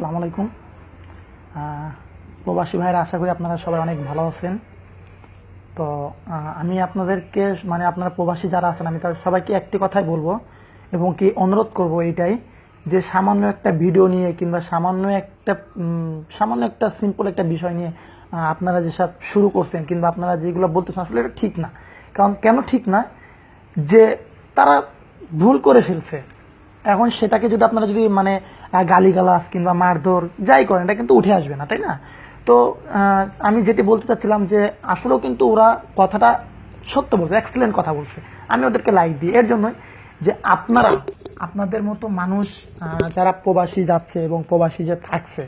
আসসালামু আলাইকুম। প্রবাসী ভাইরা, আশা করি আপনারা সবাই অনেক ভালো আছেন। তো আমি আপনাদেরকে মানে আপনারা প্রবাসী যারা আছেন, আমি তাদের সবাইকে একটি কথাই বলব এবং কি অনুরোধ করব এইটাই যে সামান্য একটা ভিডিও নিয়ে কিংবা সামান্য একটা সামান্য একটা সিম্পল একটা বিষয় নিয়ে আপনারা যেসব শুরু করছেন কিংবা আপনারা যেগুলো বলতেছেন, আসলে এটা ঠিক না। কারণ কেন ঠিক না? যে তারা ভুল করে ফেলছে। এখন সেটাকে যদি আপনারা যদি মানে গালিগালাজ কিংবা মারধর যাই করেন, এটা কিন্তু উঠে আসবে না, তাই না? তো আমি যেটি বলতে চাচ্ছিলাম যে, আসলেও কিন্তু ওরা কথাটা সত্য বলছে এক্সেলেন্ট কথা বলছে। আমি ওদেরকে লাইক দিই। এর জন্যই যে, আপনারা, আপনাদের মতো মানুষ যারা প্রবাসী যাচ্ছে এবং প্রবাসী যে থাকছে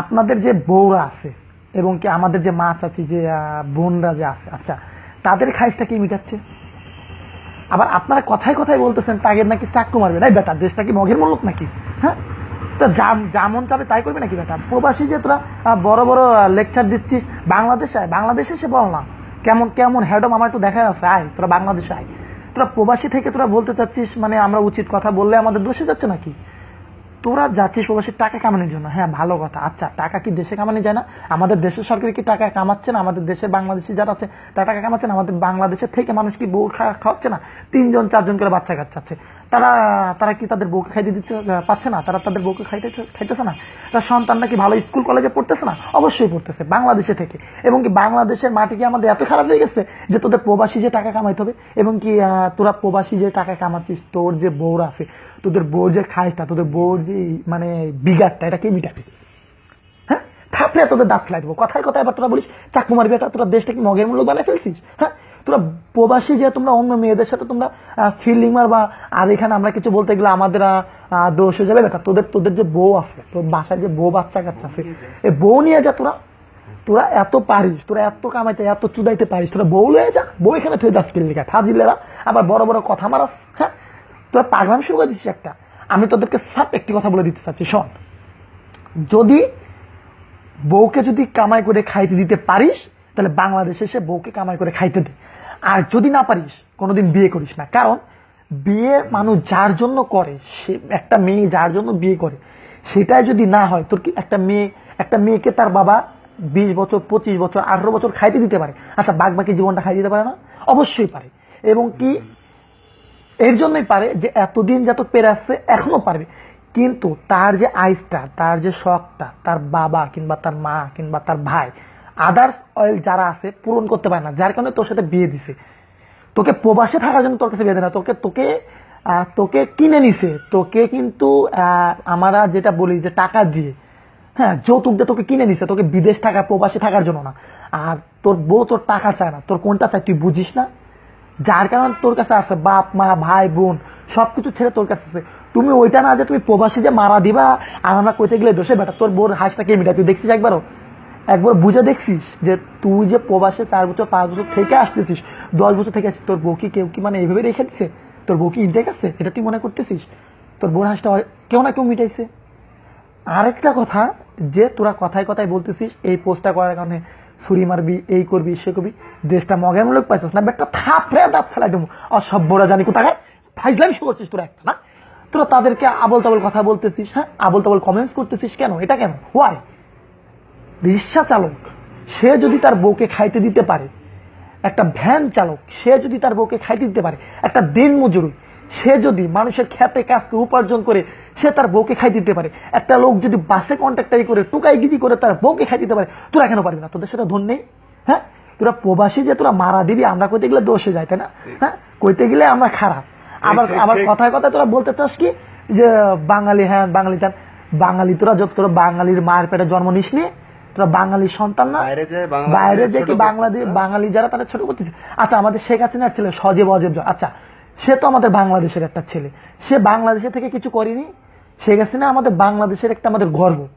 আপনাদের যে বউরা আছে এবং কি আমাদের যে মাছ আছে যে বোনরা যে আছে আচ্ছা তাদের খাইসটা কি মিটাচ্ছে? আবার আপনারা কথায় কথায় বলতেছেন, তাগের নাকি চাক্কু মারবে? নাই বেটা দেশটা কি মগের মূলক নাকি? হ্যাঁ? তো যা- যা মন চাবে তাই করবে নাকি বেটা? প্রবাসী যে তোরা বড় বড় লেকচার দিচ্ছিস, বাংলাদেশে আয়, বাংলাদেশে সে বল না। কেমন কেমন হ্যাডম আমার একটু দেখা আছে, আয়, তোরা বাংলাদেশে আয়। তোরা প্রবাসী থেকে তোরা বলতে চাচ্ছিস মানে আমরা উচিত কথা বললে আমাদের দোষে যাচ্ছে নাকি? তোরা যাচ্ছিস প্রবাসী টাকা কামানোর জন্য। হ্যাঁ ভালো কথা। আচ্ছা টাকা কি দেশে কামানো যায় না? আমাদের দেশের সরকার কি টাকা কামাচ্ছে না? আমাদের দেশে বাংলাদেশি যারা আছে, তারা টাকা কামাচ্ছে না? আমাদের বাংলাদেশের থেকে মানুষ কি বউ খাওয়াচ্ছে না? তিনজন, চারজন করে বাচ্চা কাচ্চাচ্ছে। তারা তারা কি তাদের বউকে খাইতে আহ, পাচ্ছে না? তারা তাদের বউকে খাইতে খাইতেছে না? তার সন্তানরা কি ভালো স্কুল কলেজে পড়তেছে না? অবশ্যই পড়তেছে বাংলাদেশে থেকে। এবং কি বাংলাদেশের মাটি কি আমাদের এত খারাপ হয়ে গেছে যে তোদের প্রবাসী যে টাকা কামাইতে হবে? এবং কি তোরা প্রবাসী যে টাকা কামাচ্ছিস তোর যে বউরা আছে তোদের বউর যে খাইসটা তোদের বউর যে মানে বিগারটা এটা কে মিটাবে? হ্যাঁ? থাকলে তোদের দাঁত ফেলাই দেবো। কথায় কথায় আবার তোরা বলিস চাকু মারবি এটা তোরা দেশটা কি মগের মূল্য বানায় ফেলছিস? হ্যাঁ? তোরা প্রবাসী যে তোমরা অন্য মেয়েদের সাথে তোমরা ফিল্ডিং মারবা, আর এখানে আমরা কিছু বলতে গেলে আমাদের দোষ হয়ে যাবে। বেটা, তোদের তোদের যে বউ আছে, তোর বাসায় যে বউ বাচ্চা কাচ্চা আছে এই বউ নিয়ে যা, তোরা তোরা এত পারিস, তোরা এত কামাইতে, এত চুদাইতে পারিস, তোরা বউ লয়ে যা, বউ এখানে তুই দাস কিল্লিকা ফাজিলেরা আবার বড় বড় কথা মারাস হ্যাঁ? তোরা পাগলাম শুরু করে দিচ্ছিস একটা। আমি তোদেরকে সাপ একটি কথা বলে দিতে চাচ্ছি, শোন। যদি বউকে যদি কামাই করে খাইতে দিতে পারিস, তাহলে বাংলাদেশে এসে বউকে কামাই করে খাইতে দে। আর যদি না পারিস, কোনোদিন বিয়ে করিস না। কারণ, বিয়ে মানুষ যার জন্য করে, সে একটা মেয়ে যার জন্য বিয়ে করে, সেটাই যদি না হয়, তোর কি একটা মেয়ে, একটা মেয়েকে তার বাবা বিশ বছর, পঁচিশ বছর, আঠারো বছর খাইতে দিতে পারে? আচ্ছা বাঘ বাকি জীবনটা খাইতে দিতে পারে না? অবশ্যই পারে। এবং কি, এর জন্যই পারে যে এতদিন যত পেরে আসছে এখনও পারবে। কিন্তু তার যে আইসটা, তার যে শখটা, তার বাবা কিংবা তার মা কিংবা তার ভাই আদার্স অয়েল যারা আছে পূরণ করতে পারে না, যার কারণে তোর সাথে বিয়ে দিছে। তোকে প্রবাসে থাকার জন্য তোর কাছে বিয়ে দেয় না, তোকে তোকে তোকে কিনে নিছে, তোকে কিন্তু আমরা যেটা বলি যে টাকা দিয়ে হ্যাঁ যৌতুক দিয়ে তোকে কিনে নিছে, তোকে বিদেশ থাকা, প্রবাসে থাকার জন্য না। আর তোর বউ তোর টাকা চায় না, তোর কোনটা চায় তুই বুঝিস না? যার কারণে তোর কাছে আসছে বাপ, মা, ভাই, বোন, সবকিছু ছেড়ে তোর কাছে আসছে তুমি ওইটা না যে তুমি প্রবাসী যে মারা দিবা, আর আমরা কইতে গেলে দোষে বেটা, তোর বোর হাঁসটা কে মিটা তুই দেখছিস একবারও? একবার বুঝে দেখছিস যে তুই যে প্রবাসে চার বছর, পাঁচ বছর থেকে আসতেছিস, দশ বছর থেকে আসছিস তোর বউ কি কেউ কি মানে এইভাবে রেখে দিচ্ছে তোর বউ কি আছে? এটা তুই মনে করতেছিস? তোর বোর হাঁসটা হয়- কেউ না কেউ মিটাইছে। আরেকটা কথা, যে তোরা কথায় কথায় বলতেছিস, এই পোস্টটা করার কারণে ছুরি মারবি, এই করবি, সে করবি, দেশটা মগের মূলক পাইছিস না? বেটা থাপড়ে দাঁত ফেলাই দেবো। অসভ্যরা জানি কোথায়? ফাইজলামি শুরু করছিস তোরা একটা, না? তোরা তাদেরকে আবল তাবল কথা বলতেছিস হ্যাঁ? আবল তাবল কমেন্টস করতেছিস কেন? এটা কেন? হোয়াই রিক্সা চালক সে যদি তার বউকে খাইতে দিতে পারে একটা ভ্যান চালক সে যদি তার বউকে খাইতে দিতে পারে একটা দিন মজুরি সে যদি মানুষের খেতে কাজ করে উপার্জন করে সে তার বউকে খাইতে দিতে পারে একটা লোক যদি বাসে কন্ট্রাক্টারি করে টুকাইগিরি করে তার বউকে খাইতে দিতে পারে তোরা কেন পারবি না? তোদের সাথে ধন নেই? হ্যাঁ? তোরা প্রবাসী যে তোরা মারা দিবি আমরা কইতে গেলে দোষে যায় তাই না? হ্যাঁ? কইতে গেলে আমরা খারাপ। আবার আবার কথায় কথায় তোরা বলতে চাস কি? যে বাঙালি হ্যাঁ বাঙালি তার বাঙালি তোরা যত তোরা বাঙালির মার পেটে জন্ম নিস নি তোরা বাঙালির সন্তান না? বাইরে যে কি। বাংলাদেশ বাঙালি যারা তারা ছোট করতেছে। আচ্ছা আমাদের শেখ হাসিনার ছেলে সজীব অজেব। আচ্ছা সে তো আমাদের বাংলাদেশের একটা ছেলে। সে বাংলাদেশে থেকে কিছু করেনি। শেখ হাসিনা আমাদের বাংলাদেশের একটা আমাদের গর্ব।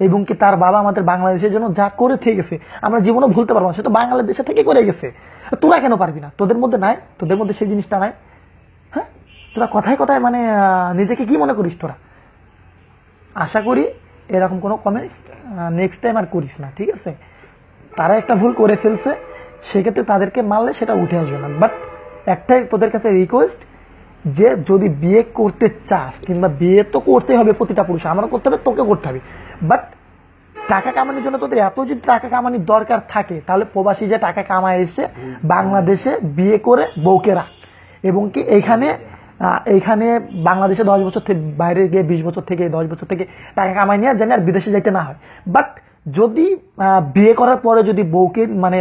এবং কি তার বাবা আমাদের বাংলাদেশের জন্য যা করে থেকে গেছে আমরা জীবনে ভুলতে পারব না। সে তো বাংলাদেশে থেকে করে গেছে। তোরা কেন পারবি না? তোদের মধ্যে নাই? তোদের মধ্যে সেই জিনিসটা নাই? হ্যাঁ? তোরা কথায় কথায় মানে নিজেকে কি মনে করিস তোরা? আশা করি এরকম কোনো কমেন্টস নেক্সট টাইম আর করিস না ঠিক আছে? তারা একটা ভুল করে ফেলছে সেক্ষেত্রে তাদেরকে মারলে সেটা উঠে আসবে না। বাট একটাই তোদের কাছে রিকোয়েস্ট যে যদি বিয়ে করতে চাস কিংবা বিয়ে তো করতে হবে প্রতিটা পুরুষ আমারও করতে হবে তোকে করতে হবে। বাট টাকা কামানোর জন্য তোদের এত যদি টাকা কামানোর দরকার থাকে তাহলে প্রবাসী যে টাকা কামায় এসে বাংলাদেশে বিয়ে করে বউকে রাখ। এবং কি এখানে এইখানে বাংলাদেশে দশ বছর থেকে বাইরে গিয়ে বিশ বছর থেকে দশ বছর থেকে টাকা কামাই নিয়ে যেন আর বিদেশে যাইতে না হয়। বাট যদি বিয়ে করার পরে যদি বউকে মানে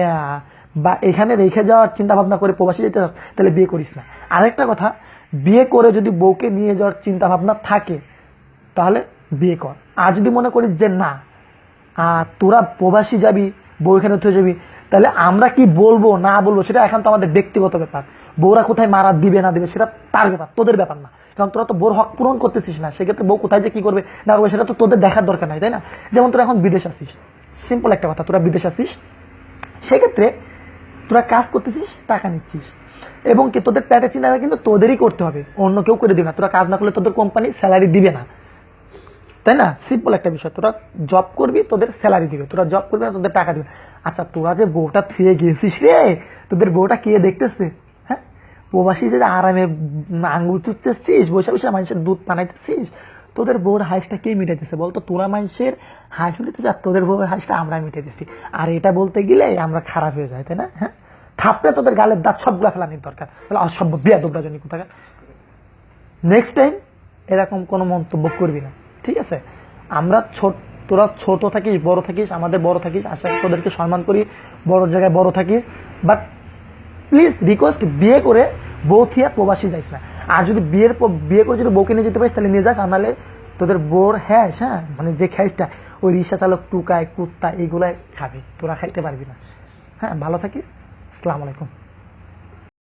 বা এখানে রেখে যাওয়ার চিন্তা ভাবনা করে প্রবাসী যেতে তাহলে বিয়ে করিস না। আরেকটা কথা, বিয়ে করে যদি বউকে নিয়ে যাওয়ার চিন্তা ভাবনা থাকে, তাহলে বিয়ে কর। আর যদি মনে করিস যে না তোরা প্রবাসী যাবি বউ এখানে উঠে যাবি, তাহলে আমরা কি বলব, না বলব, সেটা এখন তো আমাদের ব্যক্তিগত ব্যাপার। বউরা কোথায় মারা দিবে, না দিবে, সেটা তার ব্যাপার, তোদের ব্যাপার না। কারণ তোরা তো বোর হক পূরণ করতেছিস না, সেক্ষেত্রে বউ কোথায় যে কি করবে, না করবে, সেটা তো তোদের দেখার দরকার নাই, তাই না? যেমন তোরা এখন বিদেশ আসিস সিম্পল একটা কথা, তোরা বিদেশ আসিস, সেক্ষেত্রে তোরা কাজ করতেছিস, টাকা নিচ্ছিস, এবং কি তোদের প্যাটে চিন্তা কিন্তু তোদেরই করতে হবে, অন্য কেউ করে দিবে না। তোরা কাজ না করলে তোদের কোম্পানি স্যালারি দিবে না। তাই না? সিম্পল একটা বিষয়, তোরা জব করবি, তোদের স্যালারি দিবে, তোরা জব করবি না, তোদের টাকা দিবে। আচ্ছা তোরা যে বউটা থুয়ে গেছিস রে, তোদের বউটা কে দেখতেছে? প্রবাসী যে আরামে উম আঙ্গুল চুচ্ছিস বসে বসে মানুষের দুধ পানাইতেছিস তোদের বউর হাইসটা কে মিটাইতেছে বলতো? তোরা মানুষের হাঁস মিটাইতেছে আর তোদের বউয়ের হাইসটা আমরা মিটাইতেছি। আর এটা বলতে গেলে আমরা খারাপ হয়ে যায় তাই না? হ্যাঁ? থাপড়ে তোদের গালের দাঁত সবগুলা ফেলানির দরকার। তাহলে অসভ্য বিয়া দুবরা জন্য কোথাকার? নেক্সট টাইম এরকম কোনো মন্তব্য করবি না, ঠিক আছে? আমরা ছোট, তোরা ছোট থাকিস, বড় থাকিস, আমাদের বড় থাকিস, আশা তোদেরকে সম্মান করি, বড় জায়গায় বড় থাকিস বাট প্লিজ রিকোয়েস্ট বিয়ে করে বউ থিয়া প্রবাসী যাইস না। আর যদি বিয়ের বিয়ে করে যদি বউকে নিয়ে যেতে পারিস, তাহলে নিয়ে যাস আমার তোদের বোর হ্যাঁ হ্যাঁ? মানে যে খাইসটা ওই রিক্সা চালক টুকায়, কুত্তা, এইগুলাই খাবে। তোরা খাইতে পারবি না। হ্যাঁ ভালো থাকিস। আসসালামু আলাইকুম।